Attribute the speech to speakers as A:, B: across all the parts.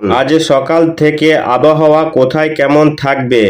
A: আজ সকাল থেকে আবহাওয়া কোথায় কেমন থাকবে?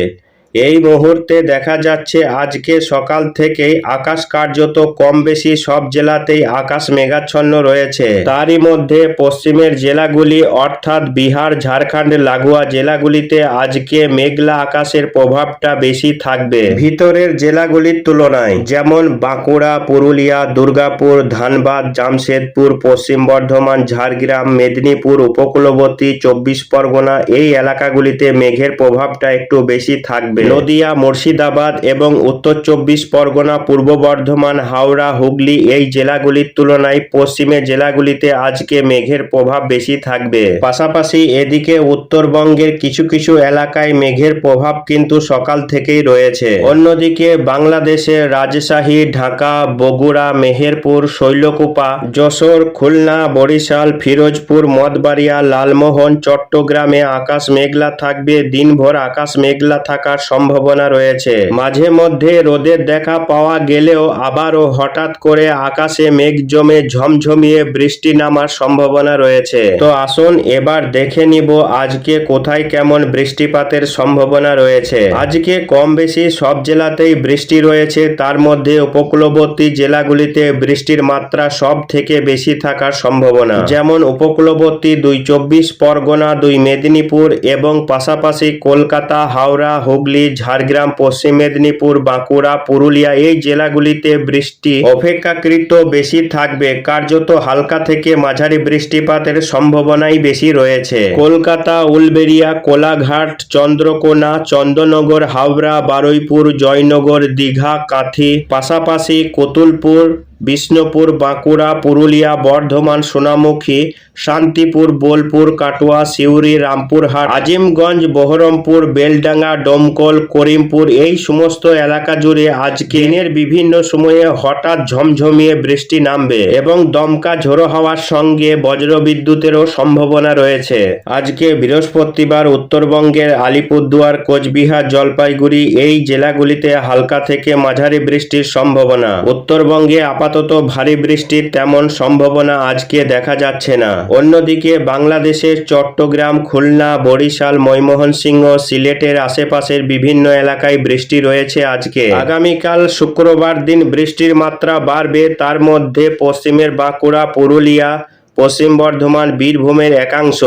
A: এই মুহূর্তে দেখা যাচ্ছে আজকে সকাল থেকেই আকাশ কার্যত কম বেশি সব জেলাতেই আকাশ মেঘাচ্ছন্ন রয়েছে। তারই মধ্যে পশ্চিমের জেলাগুলি অর্থাৎ বিহার, ঝাড়খণ্ড, লাগোয়া জেলাগুলিতে আজকে মেঘলা আকাশের প্রভাবটা বেশি থাকবে। ভিতরের জেলাগুলির তুলনায় যেমন বাঁকুড়া, পুরুলিয়া, দুর্গাপুর, ধানবাদ, জামশেদপুর, পশ্চিম বর্ধমান, ঝাড়গ্রাম, মেদিনীপুর, উপকূলবর্তী, চব্বিশ পরগনা এই এলাকাগুলিতে মেঘের প্রভাবটা একটু বেশি থাকবে। নদিয়া মুর্শিদাবাদ এবং উত্তর চব্বিশ পরগনা, পূর্ব বর্ধমান, হাওড়া, হুগলি এই জেলাগুলির তুলনায় পশ্চিমে জেলাগুলিতে আজকে মেঘের প্রভাব বেশি থাকবে। পাশাপাশি এদিকে উত্তরবঙ্গের কিছু কিছু এলাকায় মেঘের প্রভাব কিন্তু সকাল থেকেই রয়েছে। অন্যদিকে বাংলাদেশের রাজশাহী, ঢাকা, বগুড়া, মেহেরপুর, শৈলকুপা, যশোর, খুলনা, বরিশাল, ফিরোজপুর মদবাড়িয়া লালমোহন, চট্টগ্রামে আকাশ মেঘলা থাকবে। দিনভর আকাশ মেঘলা থাকার সম্ভাবনা রয়েছে। মাঝে মধ্যে রোদের দেখা পাওয়া গেলেও আবারও হঠাৎ করে আকাশে মেঘ জমে ঝমঝমিয়ে বৃষ্টি নামার সম্ভাবনা রয়েছে। তো আসুন এবার দেখে নিব আজকে কোথায় কেমন বৃষ্টিপাতের সম্ভাবনা রয়েছে। আজকে কম বেশি সব জেলাতেই বৃষ্টি রয়েছে। তার মধ্যে উপকূলবর্তী জেলাগুলিতে বৃষ্টির মাত্রা সব থেকে বেশি থাকার সম্ভাবনা। যেমন উপকূলবর্তী দুই চব্বিশ পরগনা, দুই মেদিনীপুর এবং পাশাপাশি কলকাতা, হাওড়া, হুগলি ঝাড়গ্রাম, পশ্চিম মেদিনীপুর, বাঁকুড়া, পুরুলিয়া এই জেলাগুলিতে বৃষ্টি অপেক্ষাকৃত বেশি থাকবে। কার্যত হালকা থেকে মাঝারি বৃষ্টিপাতের সম্ভাবনাই বেশি রয়েছে। কলকাতা উলবেরিয়া কোলাঘাট, চন্দ্রকোনা, চন্দননগর, হাওড়া, বারুইপুর, জয়নগর, দীঘা, কাঁথি, পাশাপাশি কতুলপুর বিষ্ণুপুর, বাঁকুড়া, পুরুলিয়া, বর্ধমান, সোনামুখী, শান্তিপুর, বোলপুর, কাটোয়া, সিউড়ি, রামপুরহাট, আজিমগঞ্জ, বহরমপুর, বেলডাঙ্গা, ডোমকল, করিমপুর এই সমস্ত এলাকা জুড়ে আজকে দিনের বিভিন্ন সময়ে হঠাৎ ঝমঝমিয়ে বৃষ্টি নামবে এবং দমকা ঝোড়ো হওয়ার সঙ্গে বজ্রবিদ্যুতেরও সম্ভাবনা রয়েছে। আজকে বৃহস্পতিবার উত্তরবঙ্গের আলিপুরদুয়ার, কোচবিহার, জলপাইগুড়ি এই জেলাগুলিতে হালকা থেকে মাঝারি বৃষ্টির সম্ভাবনা। উত্তরবঙ্গে আপাতত ভারী বৃষ্টির তেমন সম্ভাবনা আজকে দেখা যাচ্ছে না। অন্যদিকে বাংলাদেশের চট্টগ্রাম, খুলনা, বরিশাল ময়মোহনসিংহ সিলেটের আশেপাশের বিভিন্ন এলাকায় বৃষ্টি রয়েছে আজকে। আগামীকাল শুক্রবার দিন বৃষ্টির মাত্রা বাড়বে, তার মধ্যে পশ্চিমের বাঁকুড়া, পুরুলিয়া পশ্চিম বর্ধমান বীরভূমের একাংশ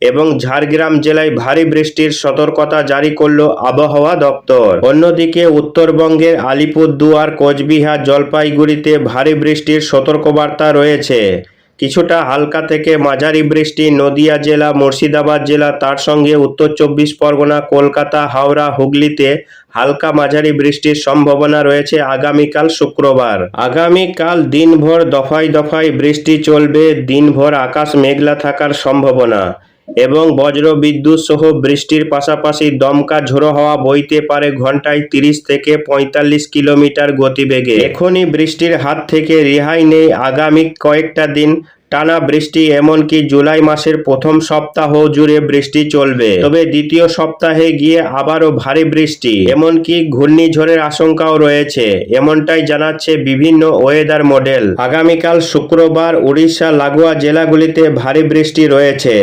A: এবং ঝাড়গ্রাম জেলায় ভারী বৃষ্টির সতর্কতা জারি করল আবহাওয়া দপ্তর। অন্যদিকে উত্তরবঙ্গের আলিপুরদুয়ার, কোচবিহার, জলপাইগুড়িতে ভারী বৃষ্টির সতর্কবার্তা রয়েছে। কিছুটা হালকা থেকে মাঝারি বৃষ্টি নদিয়া জেলা, মুর্শিদাবাদ জেলা, তার সঙ্গে উত্তর চব্বিশ পরগনা, কলকাতা, হাওড়া, হুগলিতে হালকা মাঝারি বৃষ্টির সম্ভাবনা রয়েছে আগামীকাল শুক্রবার। আগামীকাল দিনভর দফায় দফায় বৃষ্টি চলবে, দিনভর আকাশ মেঘলা থাকার সম্ভাবনা। এবং বজ্র বিদ্যুৎ সহ বৃষ্টির পাশাপাশি দমকা ঝোড়ো হওয়া বইতে পারে ঘন্টায় তিরিশ থেকে পঁয়তাল্লিশ কিলোমিটার গতিবেগে। এখনই বৃষ্টির হাত থেকে রেহাই নেই আগামী কয়েকটা দিন। টানা বৃষ্টি এমনকি জুলাই মাসের প্রথম সপ্তাহ জুড়ে বৃষ্টি চলবে। তবে দ্বিতীয় সপ্তাহে গিয়ে আবারও ভারী বৃষ্টি। এমনকি ঘূর্ণিঝড়ের আশঙ্কাও রয়েছে। এমনটাই জানাচ্ছে বিভিন্ন ওয়েদার মডেল। আগামীকাল শুক্রবার উড়িষ্যা লাগোয়া জেলাগুলিতে ভারী বৃষ্টি রয়েছে।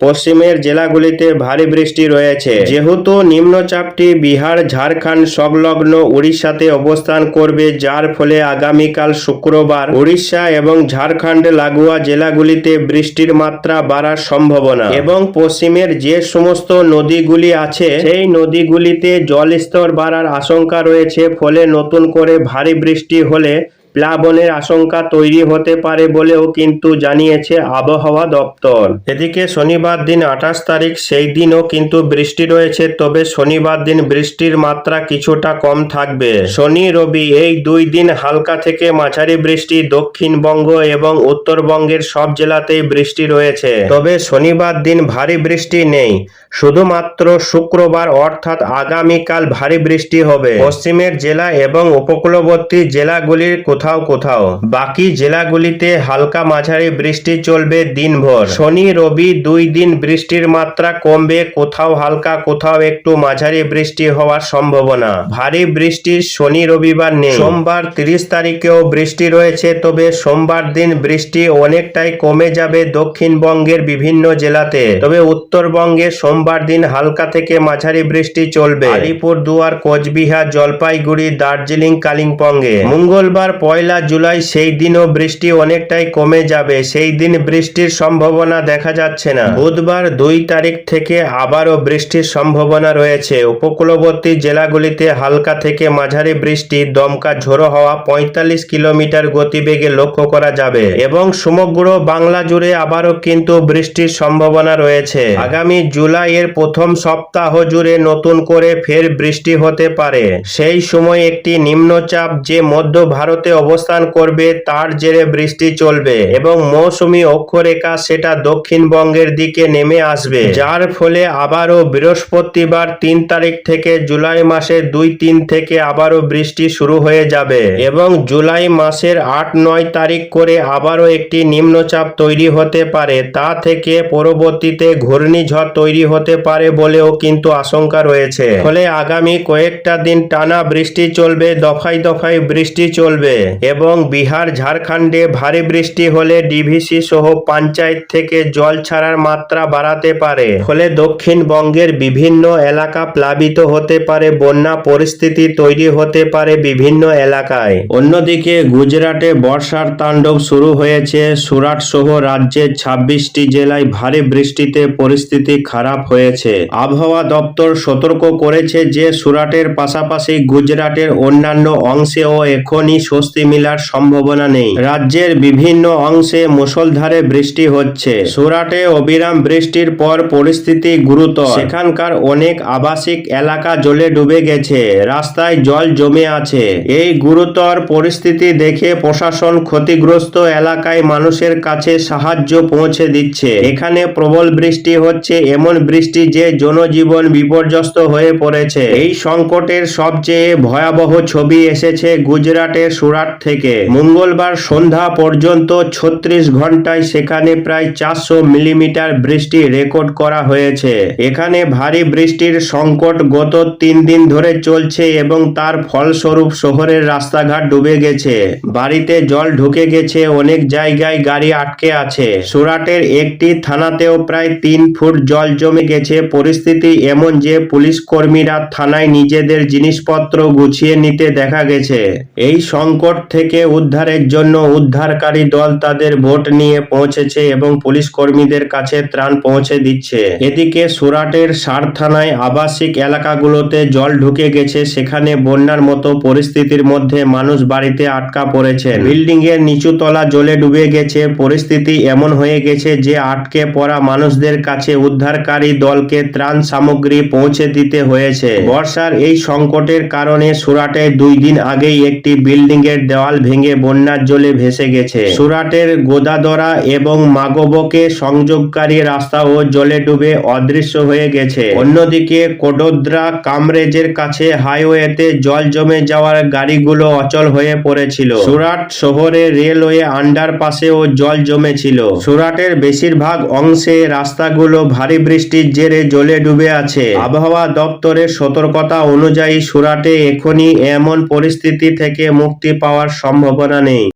A: পশ্চিমের জেলাগুলিতে ভারী বৃষ্টি রয়েছে। যেহেতু নিম্নচাপটি বিহার, ঝাড়খণ্ড সংলগ্ন উড়িষ্যাতে অবস্থান করবে, যার ফলে আগামীকাল শুক্রবার উড়িষ্যা এবং ঝাড়খণ্ড লাগোয়া জেলাগুলিতে বৃষ্টির মাত্রা বাড়ার সম্ভাবনা। এবং পশ্চিমের যে সমস্ত নদীগুলি আছে, সেই নদীগুলিতে জলস্তর বাড়ার আশঙ্কা রয়েছে, ফলে নতুন করে ভারী বৃষ্টি হলে প্লাবনের আশঙ্কা তৈরি হতে পারে বলেও কিন্তু জানিয়েছে আবহাওয়া দপ্তর। এদিকে শনিবার দিন আঠাশ তারিখ সেই দিনও কিন্তু বৃষ্টি রয়েছে, তবে শনিবার দিন বৃষ্টির মাত্রা কিছুটা কম থাকবে। শনি, রবি এই দুই দিন হালকা থেকে মাঝারি বৃষ্টি দক্ষিণবঙ্গ এবং উত্তরবঙ্গের সব জেলাতেই বৃষ্টি রয়েছে। তবে শনিবার দিন ভারী বৃষ্টি নেই, শুধুমাত্র শুক্রবার অর্থাৎ আগামীকাল ভারী বৃষ্টি হবে। পশ্চিমের জেলা এবং উপকূলবর্তী জেলাগুলির কোথাও কোথাও কোথাও। বাকি জেলাগুলিতে হালকা মাঝারি বৃষ্টি চলবে দিনভর। শনি, রবি দুই দিন বৃষ্টির মাত্রা কমবে, কোথাও হালকা, কোথাও একটু মাঝারি বৃষ্টি হওয়ার সম্ভাবনা। ভারী বৃষ্টির শনি, রবিবার নেই। সোমবার তিরিশ তারিখেও বৃষ্টি রয়েছে, তবে সোমবার দিন বৃষ্টি অনেকটাই কমে যাবে দক্ষিণবঙ্গের বিভিন্ন জেলাতে। তবে উত্তরবঙ্গে সোমবার দিন হালকা থেকে মাঝারি বৃষ্টি চলবে। আলিপুর দুয়ার কোচবিহার, জলপাইগুড়ি, দার্জিলিং, কালিম্পংয়ে। মঙ্গলবার পয়লা জুলাই সেই দিনও বৃষ্টি অনেকটাই কমে যাবে। সেই দিন বৃষ্টির সম্ভাবনা দেখা যাচ্ছে না। বুধবার দুই তারিখ থেকে আবারও বৃষ্টির সম্ভাবনা রয়েছে। উপকূলবর্তী জেলাগুলিতে হালকা থেকে মাঝারি বৃষ্টি, দমকা ঝোড়ো হওয়া, পঁয়তাল্লিশ কিলোমিটার গতিবেগে লক্ষ্য করা যাবে এবং সমগ্র বাংলা জুড়ে আবারও কিন্তু বৃষ্টির সম্ভাবনা রয়েছে। আগামী জুলাইয়ের প্রথম সপ্তাহ জুড়ে নতুন করে ফের বৃষ্টি হতে পারে। সেই সময় একটি নিম্নচাপ যে মধ্য ভারতে অবস্থান করবে, তার জেরে বৃষ্টি চলবে এবং মৌসুমী অক্ষরেখা সেটা দক্ষিণবঙ্গের দিকে নেমে আসবে। যার ফলে আবারও বৃহস্পতিবার তিন তারিখ থেকে জুলাই মাসের দুই তিন থেকে আবারও বৃষ্টি শুরু হয়ে যাবে এবং জুলাই মাসের আট নয় তারিখ করে আবারও একটি নিম্নচাপ তৈরি হতে পারে। তা থেকে পরবর্তীতে ঘূর্ণিঝড় তৈরি হতে পারে বলেও কিন্তু আশঙ্কা রয়েছে। ফলে আগামী কয়েকটা দিন টানা বৃষ্টি চলবে, দফায় দফায় বৃষ্টি চলবে। এবং বিহার, ঝাড়খণ্ডে ভারী বৃষ্টি হলে ডিভিসি সহ পঞ্চায়েত থেকে জল ছাড়ার মাত্রা বাড়াতে পারে। ফলে দক্ষিণবঙ্গের বিভিন্ন এলাকা প্লাবিত হতে পারে, বন্যা পরিস্থিতি তৈরি হতে পারে বিভিন্ন এলাকায়। অন্যদিকে গুজরাটে বর্ষার তাণ্ডব শুরু হয়েছে। সুরাট সহ রাজ্যের ছাব্বিশটি জেলায় ভারী বৃষ্টিতে পরিস্থিতি খারাপ হয়েছে। আবহাওয়া দপ্তর সতর্ক করেছে যে সুরাটের পাশাপাশি গুজরাটের অন্যান্য অংশেও এখনই স্বস্তি মিলার সম্ভাবনা নেই। রাজ্যের বিভিন্ন অংশে মুষলধারে বৃষ্টি হচ্ছে। সুরাটে অবিরাম বৃষ্টির পর পরিস্থিতি গুরুতর। সেখানকার অনেক আবাসিক এলাকা জলে ডুবে গেছে। রাস্তায় জল জমে আছে। এই গুরুতর পরিস্থিতি দেখে প্রশাসন ক্ষতিগ্রস্ত এলাকায় মানুষের কাছে সাহায্য পৌঁছে দিচ্ছে। এখানে প্রবল বৃষ্টি হচ্ছে, এমন বৃষ্টি যে জনজীবন বিপর্যস্ত হয়ে পড়েছে। এই সংকটের সবচেয়ে ভয়াবহ ছবি এসেছে গুজরাটের সুরাট থেকে মঙ্গলবার সন্ধ্যা পর্যন্ত ছত্রিশ ঘন্টায় সেখানে প্রায় চারশো মিলিমিটার বৃষ্টি রেকর্ড করা হয়েছে। এখানে ভারী বৃষ্টির সংকট গত তিন দিন ধরে চলছে এবং তার ফলস্বরূপ শহরের রাস্তাঘাট ডুবে গেছে। বাড়িতে জল ঢুকে গেছে, অনেক জায়গায় গাড়ি আটকে আছে। সুরাটের একটি থানাতেও প্রায় তিন ফুট জল জমে গেছে। পরিস্থিতি এমন যে পুলিশ কর্মীরা থানায় নিজেদের জিনিসপত্র গুছিয়ে নিতে দেখা গেছে। এই সংকট থেকে উদ্ধারের জন্য উদ্ধারকারী দল তাদের ভোট নিয়ে পৌঁছেছে এবং পুলিশ কর্মীদের কাছে ত্রাণ পৌঁছে দিচ্ছে। এদিকে সুরাটের সার থানায় আবাসিক এলাকাগুলোতে জল ঢুকে গেছে। সেখানে বন্যার মতো পরিস্থিতির মধ্যে মানুষ বাড়িতে আটকা পড়েছে বিল্ডিং এর নিচু তলা জলে ডুবে গেছে। পরিস্থিতি এমন হয়ে গেছে যে আটকে পড়া মানুষদের কাছে উদ্ধারকারী দলকে ত্রাণ সামগ্রী পৌঁছে দিতে হয়েছে। বর্ষার এই সংকটের কারণে সুরাটে দুই দিন আগেই একটি বিল্ডিং এর দেওয়াল ভেঙে বন্যার জলে ভেসে গেছে। সুরাটের গোদাদরা এবং মাগবকে সংযোগকারী রাস্তাও জলে ডুবে অদৃশ্য হয়ে গেছে। অন্যদিকে কোডোদ্রা কামরেজের কাছে হাইওয়েতে জল জমে যাওয়ার গাড়িগুলো অচল হয়ে পড়েছিল। সুরাট শহরে রেলওয়ে আন্ডারপাসেও জল জমেছিল। সুরাটের বেশিরভাগ অংশে রাস্তাগুলো ভারী বৃষ্টির জেরে জলে ডুবে আছে। আবহাওয়া দপ্তরের সতর্কতা অনুযায়ী সুরাটে এখনই এমন পরিস্থিতি থেকে মুক্তি পাওয়ার সম্ভাবনা নেই।